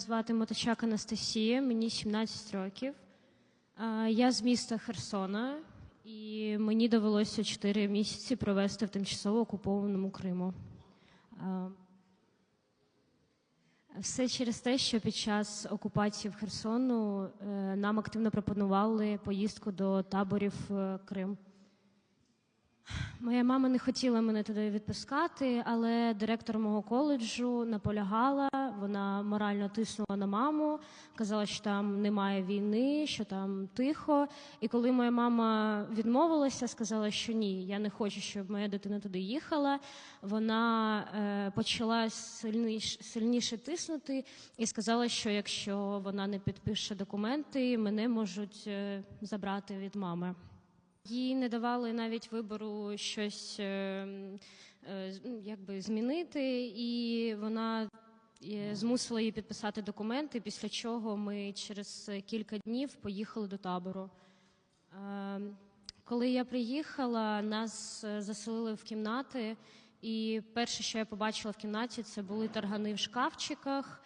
звати Моточак Анастасія, мені 17 років. Я з міста Херсона, і мені довелося 4 місяці провести в тимчасово окупованому Криму. Все через те, що під час окупації в Херсону е, нам активно пропонували поїздку до таборів е, Крим. Моя мама не хотіла мене туди відпускати, але директор мого коледжу наполягала. Вона морально тиснула на маму, казала, що там немає війни, що там тихо. І коли моя мама відмовилася, сказала, що ні, я не хочу, щоб моя дитина туди їхала. Вона е, почала сильніш, сильніше тиснути і сказала, що якщо вона не підпише документи, мене можуть е, забрати від мами. Їй не давали навіть вибору щось е, е, ну, якби змінити, і вона е, змусила її підписати документи, після чого ми через кілька днів поїхали до табору. Коли я приїхала, нас заселили в кімнати, і перше, що я побачила в кімнаті, це були таргани в шкафчиках,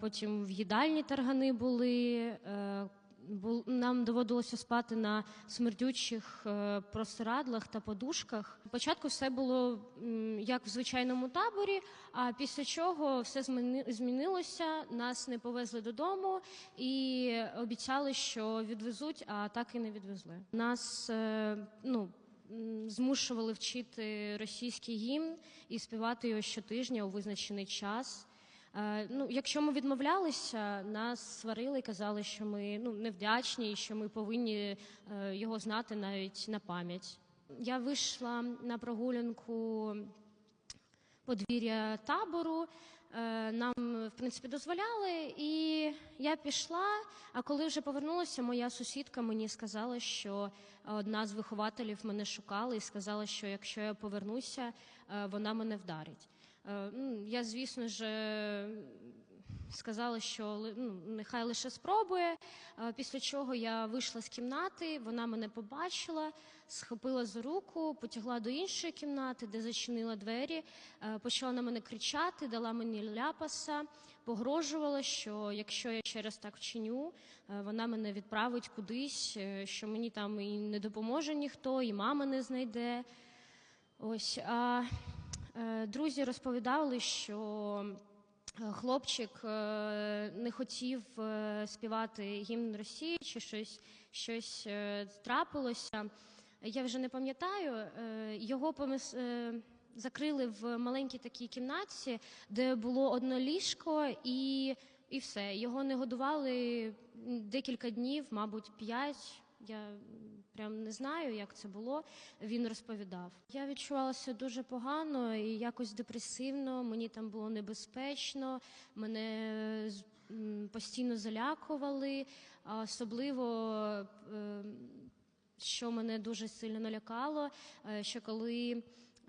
потім в їдальні таргани були. Нам доводилося спати на смердючих е, простирадлах та подушках. Спочатку все було як в звичайному таборі, а після чого все зміни- змінилося. Нас не повезли додому і обіцяли, що відвезуть, а так і не відвезли. Нас е, ну. Змушували вчити російський гімн і співати його щотижня у визначений час. Е, Ну, якщо ми відмовлялися, нас сварили і казали, що ми ну, невдячні і що ми повинні е, його знати навіть на пам'ять. Я вийшла на прогулянку подвір'я табору. Е, Нам, в принципі, дозволяли, і я пішла. А коли вже повернулася, моя сусідка мені сказала, що одна з вихователів мене шукала і сказала, що якщо я повернуся, вона мене вдарить. Е, ну, Я, звісно ж, сказала, що ну, нехай лише спробує. Е, Після чого я вийшла з кімнати, вона мене побачила, схопила за руку, потягла до іншої кімнати, де зачинила двері, е, почала на мене кричати, дала мені ляпаса, погрожувала, що якщо я ще раз так вчиню, вона мене відправить кудись, що мені там і не допоможе ніхто, і мама не знайде. Ось а друзі розповідали, що е, хлопчик е, не хотів е, співати гімн Росії чи щось, щось е, трапилося. Я вже не пам'ятаю. Е, Його помис... е, закрили в маленькій такій кімнаті, де було одне ліжко і, і все. Його не годували декілька днів, мабуть, п'ять. Я прям не знаю, як це було. Він розповідав. Я відчувалася дуже погано і якось депресивно. Мені там було небезпечно, мене постійно залякували. Особливо, е, що мене дуже сильно налякало, е, що коли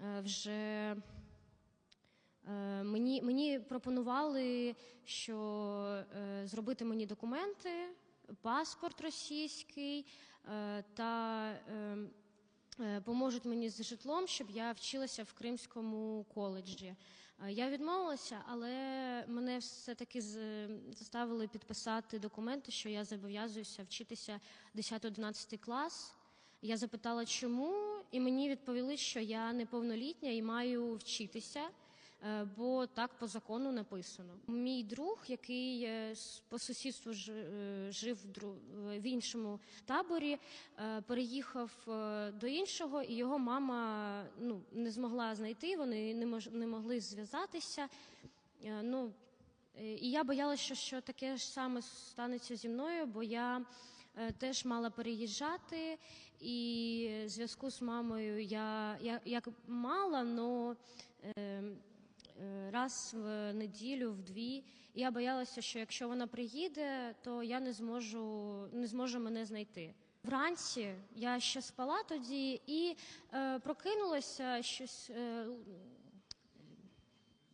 е, вже Мені, мені пропонували, що зробити мені документи, паспорт російський е, та е, е, поможуть мені з житлом, щоб я вчилася в Кримському коледжі. Е, Я відмовилася, але мене все-таки заставили підписати документи, що я зобов'язуюся вчитися 10-11 клас. Я запитала, чому, і мені відповіли, що я неповнолітня і маю вчитися. Е, бо так по закону написано. Мій друг, який е, по сусідству е, жив в іншому таборі, переїхав до іншого, і його мама ну, не змогла знайти, вони не мож- могли зв'язатися. Ну, і я боялася, що, що таке ж саме станеться зі мною, бо я теж мала переїжджати, і зв'язку з мамою я, я як мала, але раз в неділю, в дві. І я боялася, що якщо вона приїде, то я не зможу, не зможу мене знайти. Вранці я ще спала тоді і е, прокинулася щось. Е,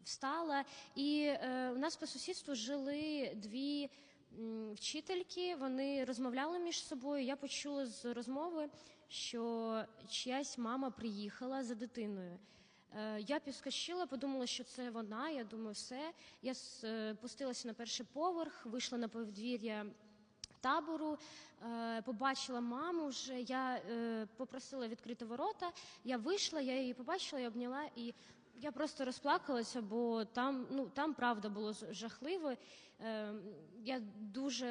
встала, і е, у нас по сусідству жили дві м, вчительки. Вони розмовляли між собою. Я почула з розмови, що чиясь мама приїхала за дитиною. Е, Я підскочила, подумала, що це вона. Я думаю, все. Я спустилася на перший поверх, вийшла на подвір'я табору, е, побачила маму вже. Я е, попросила відкрити ворота. Я вийшла, я її побачила, я обняла і. Я просто розплакалася, бо там, ну там правда було жахливо. Е, я дуже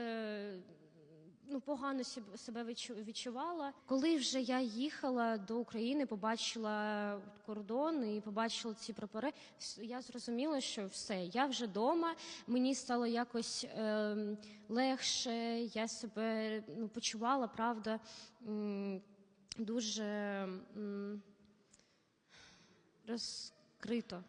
ну, погано себе відчувала. Коли вже я їхала до України, побачила кордон і побачила ці прапори, я зрозуміла, що все, я вже вдома. Мені стало якось ем, легше. Я себе ну, почувала, правда, дуже розкрито.